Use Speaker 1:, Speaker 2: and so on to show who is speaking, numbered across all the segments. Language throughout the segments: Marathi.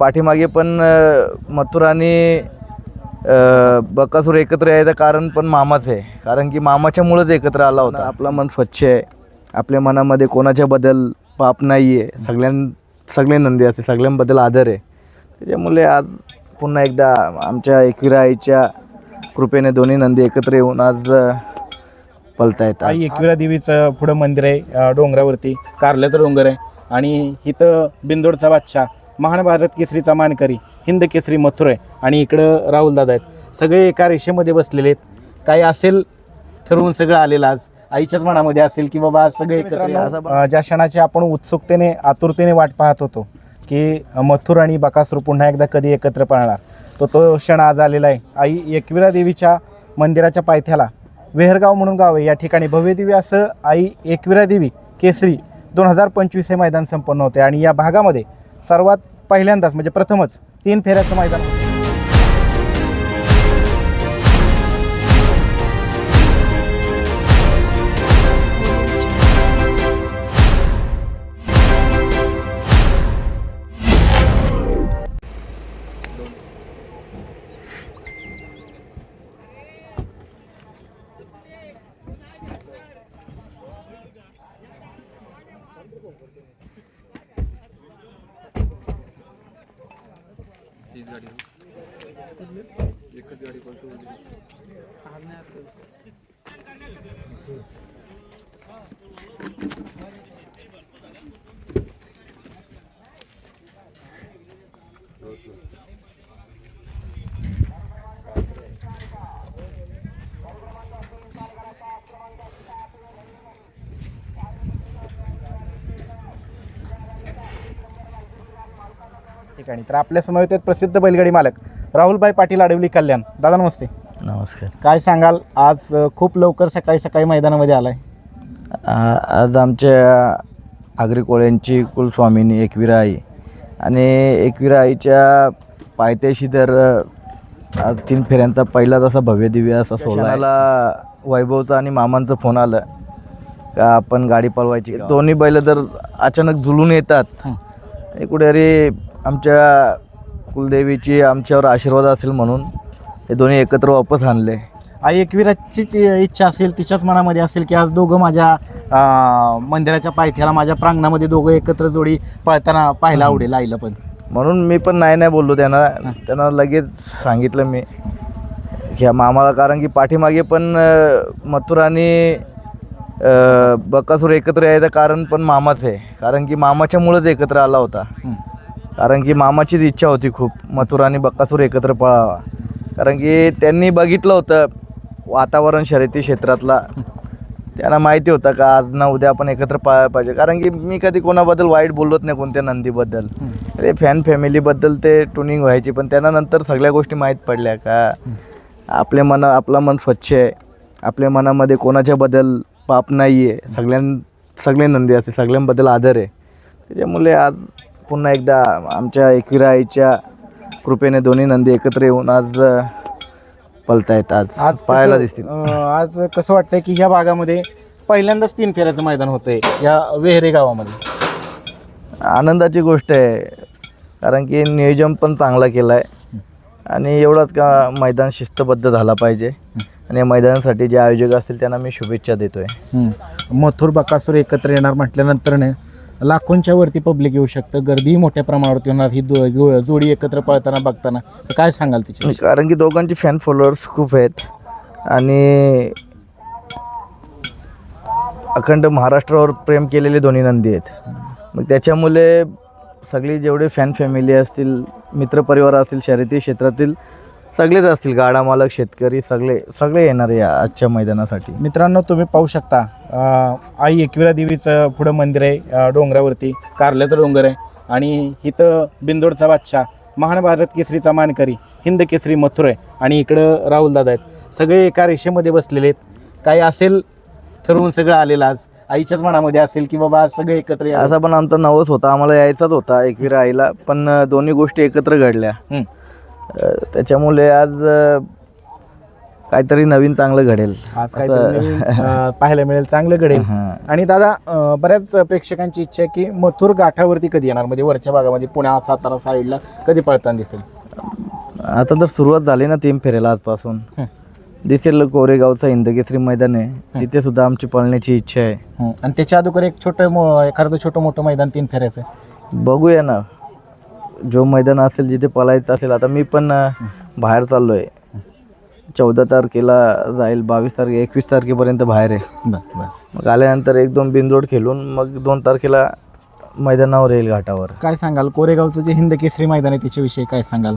Speaker 1: पाठीमागे पण मथुर आणि बकासूर एकत्र यायचं कारण पण मामाच आहे. कारण की मामाच्यामुळेच एकत्र आला होता. आपलं मन स्वच्छ आहे. आपल्या मनामध्ये कोणाच्या बद्दल पाप नाही आहे सगळ्यां सगळे नंदी असते सगळ्यांबद्दल आदर आहे. त्याच्यामुळे आज पुन्हा एकदा आमच्या एकविरा आईच्या कृपेने दोन्ही नंदी एकत्र येऊन आज पलतायत
Speaker 2: आई एकविरा देवीचं पुढं मंदिर आहे डोंगरावरती. कारल्याचं डोंगर आहे. आणि इथं बिंदोडचा बादशाह. महान भारत केसरीचा मानकरी हिंद केसरी मथुर आहे आणि इकडं राहुल दादा आहेत. सगळे एका रेषेमध्ये बसलेले आहेत. काही असेल ठरवून सगळं आलेलं आज. आईच्याच मनामध्ये असेल की बाबा सगळे एकत्र ज्या क्षणाची आपण उत्सुकतेने आतुरतेने वाट पाहत होतो की मथुर आणि बकासूर पुन्हा एकदा कधी एकत्र पाळणार? तो तो क्षण आज आलेला आहे. आई एकविरा देवीच्या मंदिराच्या पायथ्याला वेहरगाव म्हणून गाव आहे. या ठिकाणी भव्यदेवी असं आई एकविरा देवी केसरी दोन हजार पंचवीस हे मैदान संपन्न होते. आणि या भागामध्ये सर्वात पहिल्यांदाच म्हणजे प्रथमच. तीन फेऱ्याचं मैदान. तीच गाडी एकच गाडी पळतो होतं. ठिकाणी. तर आपल्यासमोर आहेत प्रसिद्ध बैलगाडी मालक राहुलभाई पाटील आडवली कल्याण. दादा नमस्ते.
Speaker 1: नमस्कार.
Speaker 2: काय सांगाल? आज अ, खूप लवकर सकाळी सकाळी मैदानामध्ये आलाय.
Speaker 1: आ- आज आमच्या आगरी कोळ्यांची कुलस्वामिनी एकविरा आई आणि एकविरा आईच्या पायथ्याशी तर अ, आज तीन फेऱ्यांचा पहिलाच असा भव्य दिव्य असा सोहळा मला वैभवचा आणि मामांचं फोन आलं का आपण गाडी पळवायची. दोन्ही बैल तर अचानक झुलून येतात.
Speaker 2: हे
Speaker 1: कुठेतरी आमच्या कुलदेवीची आमच्यावर आशीर्वाद असेल म्हणून हे दोन्ही एकत्र वापस आणले.
Speaker 2: आई एकविराचीच इच्छा असेल तिच्याच मनामध्ये असेल की आज दोघं माझ्या अ, मंदिराच्या पायथ्याला माझ्या प्रांगणामध्ये दोघं एकत्र जोडी पळताना पाहायला आवडेल आईला पण.
Speaker 1: म्हणून मी पण नाही नाही बोललो त्यांना. त्यांना लगेच सांगितलं मी. ह्या मामाला कारण की पाठीमागे पण अ, मथुर आणि अ, बकासूर एकत्र यायचं कारण पण मामाच आहे. कारण की मामाच्यामुळेच एकत्र आला होता.
Speaker 2: हं.
Speaker 1: कारण की मामाचीच इच्छा होती खूप. मथुर आणि बकासूर एकत्र पळावा. कारण की त्यांनी बघितलं होतं वातावरण शर्यती क्षेत्रातला. त्यांना माहिती होतं का आज ना उद्या आपण एकत्र पळायला पाहिजे. कारण की मी कधी कोणाबद्दल वाईट बोललोच नाही कोणत्या नंदीबद्दल. ते फॅन फॅमिलीबद्दल ते ट्युनिंग व्हायची पण त्यांना नंतर सगळ्या गोष्टी माहीत पडल्या का आपले मन आपलं मन स्वच्छ आहे. आपल्या मनामध्ये कोणाच्याबद्दल पाप नाही आहे सगळ्यां सगळे नंदी असते सगळ्यांबद्दल आदर आहे. त्याच्यामुळे आज पुन्हा एकदा आमच्या एकविरा आईच्या कृपेने दोन्ही नंदी एकत्र येऊन आज पलतायत आज
Speaker 2: आज
Speaker 1: पाहायला
Speaker 2: कसं,
Speaker 1: दिसतील.
Speaker 2: अ, आज कसं वाटतंय की ह्या भागामध्ये पहिल्यांदाच तीन फेऱ्याचं मैदान होतंय या वेहरे गावामध्ये?
Speaker 1: आनंदाची गोष्ट आहे कारण की नियोजन पण चांगला केलं आहे आणि एवढंच का मैदान शिस्तबद्ध झाला पाहिजे. आणि या मैदानासाठी जे आयोजक असतील त्यांना मी शुभेच्छा देतो आहे.
Speaker 2: मथुर बकासूर एकत्र येणार म्हटल्यानंतर लाखोंच्या वरती पब्लिक येऊ शकतं. गर्दीही मोठ्या प्रमाणावरती होणार. ही दो- गो- जोडी एकत्र पळताना बघताना. तर काय सांगाल तिची
Speaker 1: कारण की दोघांचे फॅन फॉलोअर्स खूप आहेत. आणि अखंड महाराष्ट्रावर प्रेम केलेले दोन्ही नंदी आहेत. मग त्याच्यामुळे सगळी जेवढे फॅन फॅमिली असतील मित्रपरिवार असतील शर्यती क्षेत्रातील सगळेच असतील गाडा मालक शेतकरी सगळे सगळे येणार या आजच्या मैदानासाठी.
Speaker 2: मित्रांनो तुम्ही पाहू शकता अ, आई एकविरा देवीचं पुढं मंदिर आहे अ, डोंगरावरती कारल्याचं डोंगर आहे आणि इथं बिंदोडचा बादशाह महान भारत केसरीचा मानकरी हिंद केसरी मथुर आहे आणि इकडं राहुल दादा आहेत. सगळे एका रेषेमध्ये बसलेले आहेत. काही असेल ठरवून सगळं आलेलं आज. आईच्याच मनामध्ये असेल की बाबा आज सगळे एकत्र या.
Speaker 1: असा पण आमचा नवस होता आम्हाला यायचाच होता एकविरा आईला पण अ, दोन्ही गोष्टी एकत्र घडल्या.
Speaker 2: हं.
Speaker 1: त्याच्यामुळे आज काहीतरी नवीन चांगलं घडेल.
Speaker 2: आज काहीतरी नवीन, अं, पाहायला मिळेल चांगलं घडेल.
Speaker 1: हां.
Speaker 2: आणि दादा अं, बऱ्याच प्रेक्षकांची इच्छा आहे की मथुर गाठावरती कधी येणार? म्हणजे वरच्या भागामध्ये पुण्या सातारा साईडला कधी पळताना दिसेल?
Speaker 1: आता तर सुरुवात झाली ना तीन फेरेला आजपासून.
Speaker 2: हं.
Speaker 1: दिसेल कोरेगावचा इंदकेसरी मैदान आहे. तिथे सुद्धा आमची पळण्याची इच्छा आहे.
Speaker 2: हं. आणि त्याच्या अगोदर एक छोटं मो- एखादं छोटं मोठं मैदान तीन फेऱ्याचं.
Speaker 1: बघूया ना. जो मैदान असेल जिथे पळायचं असेल आता मी पण बाहेर चाललो आहे चौदा तारखेला जाईल बावीस तारखे एकवीस तारखेपर्यंत बाहेर आहे. मग आल्यानंतर एक दोन बिनजोड खेळून मग दोन तारखेला मैदानावर येईल घाटावर.
Speaker 2: काय सांगाल? कोरेगावचं जे हिंद केसरी मैदान आहे त्याच्याविषयी काय सांगाल?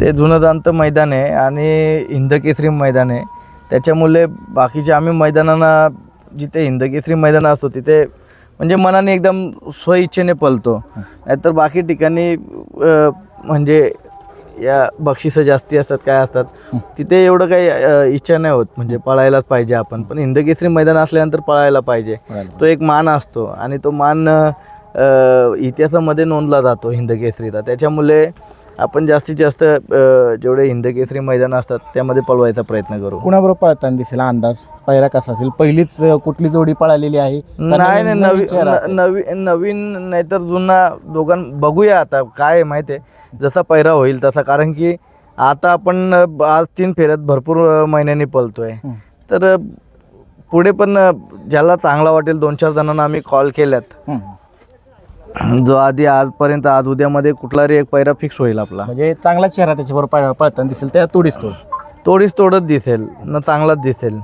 Speaker 1: ते जुनं जाणतं मैदान आहे आणि हिंदकेसरी मैदान आहे. त्याच्यामुळे बाकीचे आम्ही मैदानांना जिथे हिंदकेसरी मैदान असतो तिथे म्हणजे मनाने एकदम स्वइच्छेने पळतो. नाहीतर बाकी ठिकाणी म्हणजे या बक्षिसं जास्ती असतात काय असतात तिथे एवढं काही इच्छा नाही होत. म्हणजे पळायलाच पाहिजे आपण. पण हिंदकेसरी मैदान असल्यानंतर पळायला पाहिजे. तो एक मान असतो आणि तो मान इतिहासामध्ये नोंदला जातो हिंदकेसरीचा. त्याच्यामुळे आपण जास्तीत जास्त जेवढे हिंदकेसरी मैदान असतात त्यामध्ये पळवायचा प्रयत्न करू.
Speaker 2: कुणाबरोबर पळताना दिसेल? अंदाज? पहिला कसा असेल? पहिलीच कुठली जोडी पळालेली आहे?
Speaker 1: नाही नाही
Speaker 2: नवीन- नवीन
Speaker 1: नवीन नाहीतर जुना दोघां बघूया आता काय माहिती आहे? जसा पैरा होईल तसा कारण की आता आपण आज तीन फेऱ्यात भरपूर महिन्यांनी पळतोय. तर पुढे पण ज्याला चांगला वाटेल दोन चार जणांना आम्ही कॉल केल्यात. जो आधी आजपर्यंत आज उद्यामध्ये कुठलाही एक पैरा फिक्स होईल आपला.
Speaker 2: म्हणजे चांगला चेहरा त्याच्याबरोबर पळ- पळताना दिसेल त्या तोडीस तोड.
Speaker 1: तोडीच तोडत दिसेल न चांगलाच दिसेल.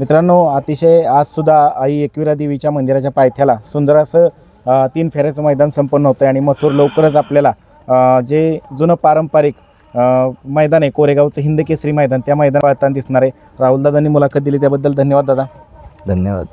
Speaker 2: मित्रांनो अतिशय आज सुद्धा आई एकविरा देवीच्या मंदिराच्या पायथ्याला सुंदर असं तीन फेऱ्याचं मैदान संपन्न होतं आणि मथुर लवकरच आपल्याला जे जुनं पारंपरिक मैदान आहे कोरेगावचं हिंद केसरी मैदान त्या मैदान पळताना दिसणार आहे. राहुलदादांनी मुलाखत दिली त्याबद्दल धन्यवाद दादा.
Speaker 1: धन्यवाद.